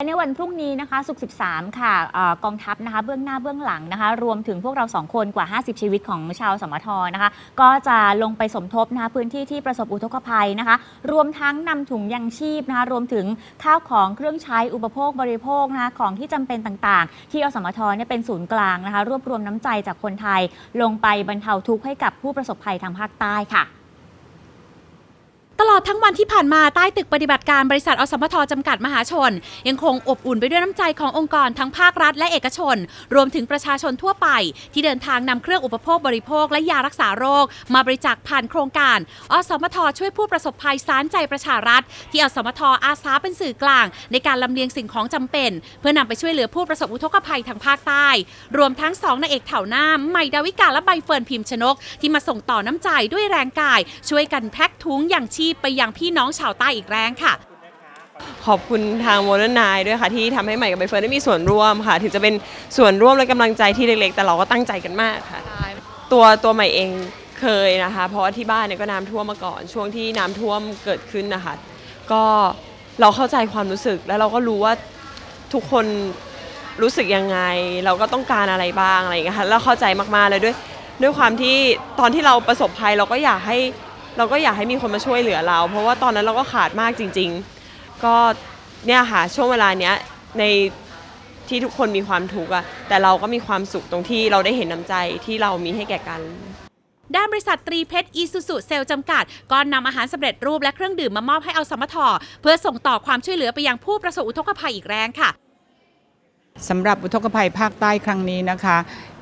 ในวันพรุ่งนี้นะคะสุก13 ค่ะออกองทัพนะคะเบื้องหน้าเบื้องหลังนะคะรวมถึงพวกเราสองคนกว่า 50 ชีวิตของชาวสมทนะคะก็จะลงไปสมทบนะคะพื้นที่ที่ประสบอุทกภัยนะคะ รวมทั้งนำถุงยังชีพนะคะรวมถึงข้าวของเครื่องใช้อุปโภคบริโภคนะคะของที่จำเป็นต่างๆ ที่อสมทเนี่ยเป็นศูนย์กลางนะคะรวบรวมน้ำใจจากคนไทย ลงไปบรรเทาทุกข์ให้กับผู้ประสบภัยทางภาคใต้ค่ะ ตลอดทั้งวันที่ผ่านมาใต้ตึกปฏิบัติการบริษัทอสมทจำกัดมหาชน ยังคงอบอุ่นไปด้วยน้ำใจขององค์กรทั้งภาครัฐและเอกชน รวมถึงประชาชนทั่วไป ที่เดินทางนำเครื่องอุปโภคบริโภคและยารักษาโรค มาบริจาคผ่านโครงการ อสมทช่วยผู้ประสบภัยสารใจประชารัฐ ที่อสมทอาสาเป็นสื่อกลาง ในการลำเลียงสิ่งของจำเป็น เพื่อนำไปช่วยเหลือผู้ประสบอุทกภัยทางภาคใต้ รวมทั้งสองนางเอกแถวหน้าใหม่ดาวิกาและใบเฟิร์นพิมพ์ชนก ที่มาส่งต่อน้ำใจด้วยแรงกาย ช่วยกันแพ็คถุงอย่างชีพไปยังพี่น้องชาวใต้อีกแรงค่ะ ขอบคุณทางโมเดิร์นไนด้วยค่ะที่ทำให้ใหม่กับใบเฟิร์นได้มีส่วนร่วมค่ะ ถึงจะเป็นส่วนร่วมและกำลังใจที่เล็กๆ แต่เราก็ตั้งใจกันมากค่ะ ตัวตัวใหม่เองเคยนะคะ เพราะว่าที่บ้านเนี่ยก็น้ำท่วมมาก่อน ช่วงที่น้ำท่วมเกิดขึ้นนะคะ ก็เราเข้าใจความรู้สึกแล้วเราก็รู้ว่าทุกคนรู้สึกยังไง เราก็ต้องการอะไรบ้างอะไรอย่างเงี้ยค่ะแล้วเข้าใจมากๆเลยด้วย ด้วยความที่ตอนที่เราประสบภัยเราก็อยากให้ เราก็อยากให้มีคนมาช่วยเหลือเรา เพราะว่าตอนนั้นเราก็ขาดมากจริง ๆ ก็เนี่ยค่ะช่วงเวลาเนี้ยในที่ทุกคนมีความทุกข์อะแต่เราก็มีความสุขตรงที่เราได้เห็นน้ำใจที่เรามีให้แก่กันด้านบริษัทตรีเพชรอีซูซูเซลจำกัด ก็นำอาหารสำเร็จรูปและเครื่องดื่มมามอบให้เอาสมทเพื่อส่งต่อความช่วยเหลือไปยังผู้ประสบอุทกภัยอีกแรงค่ะสำหรับอุทกภัยภาคใต้ครั้งนี้นะคะ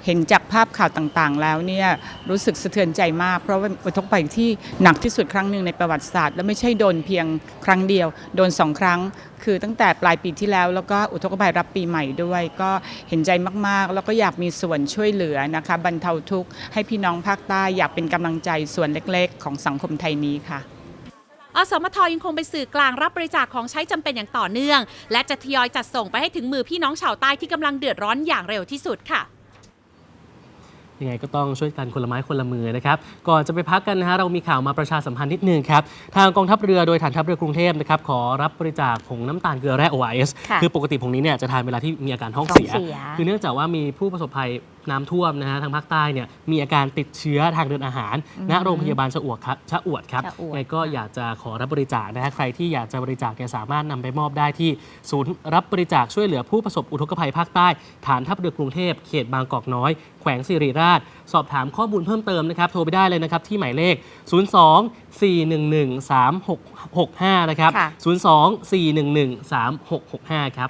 เห็นจากภาพข่าวต่างๆ แล้วเนี่ยรู้สึกสะเทือนใจมาก เพราะว่าอุทกภัยที่หนักที่สุดครั้งหนึ่งในประวัติศาสตร์ และไม่ใช่โดนเพียงครั้งเดียว โดนสองครั้ง คือตั้งแต่ปลายปีที่แล้ว แล้วก็อุทกภัยรับปีใหม่ด้วย ก็เห็นใจมากๆ แล้วก็อยากมีส่วนช่วยเหลือนะคะบรรเทาทุกข์ให้พี่น้องภาคใต้อยากเป็นกำลังใจส่วนเล็กๆ ของสังคมไทยนี้ค่ะอสมทยังคงเป็นสื่อกลางรับบริจาคของใช้จำเป็นอย่างต่อเนื่อง และจะทยอยจัดส่งไปให้ถึงมือพี่น้องชาวใต้ที่กำลังเดือดร้อนอย่างเร็วที่สุดค่ะ ยังไงก็ต้องช่วยกันคนละไม้คนละมือนะครับก่อนจะไปพักกันนะฮะเรามีข่าวมาประชาสัมพันธ์นิดนึงครับทางกองทัพเรือโดยฐานทัพเรือกรุงเทพนะครับขอรับบริจาคผงน้ำตาลเกลือแร่ ORS ค่ะคือปกติผงนี้เนี่ยจะทานเวลาที่มีอาการท้องท้องเสียเสีย คือเนื่องจากว่ามีผู้ประสบภัย น้ำท่วมนะฮะทางภาคใต้เนี่ยมีอาการติดเชื้อทางเดินอาหารณโรงพยาบาลชะอวดครับชะอวดครับชะอวดยังไงก็อยากจะขอรับบริจาคนะฮะใครที่อยากจะบริจาคเนี่ยสามารถนำไปมอบได้ที่ศูนย์รับบริจาคช่วยเหลือผู้ประสบอุทกภัยภาคใต้ ฐานทัพเรือกรุงเทพเขตบางกอกน้อย แขวงสิริราช สอบถามข้อมูลเพิ่มเติมนะครับ โทรไปได้เลยนะครับ ที่หมายเลข 02 411 3665 นะครับค่ะ02 411 3665 ครับ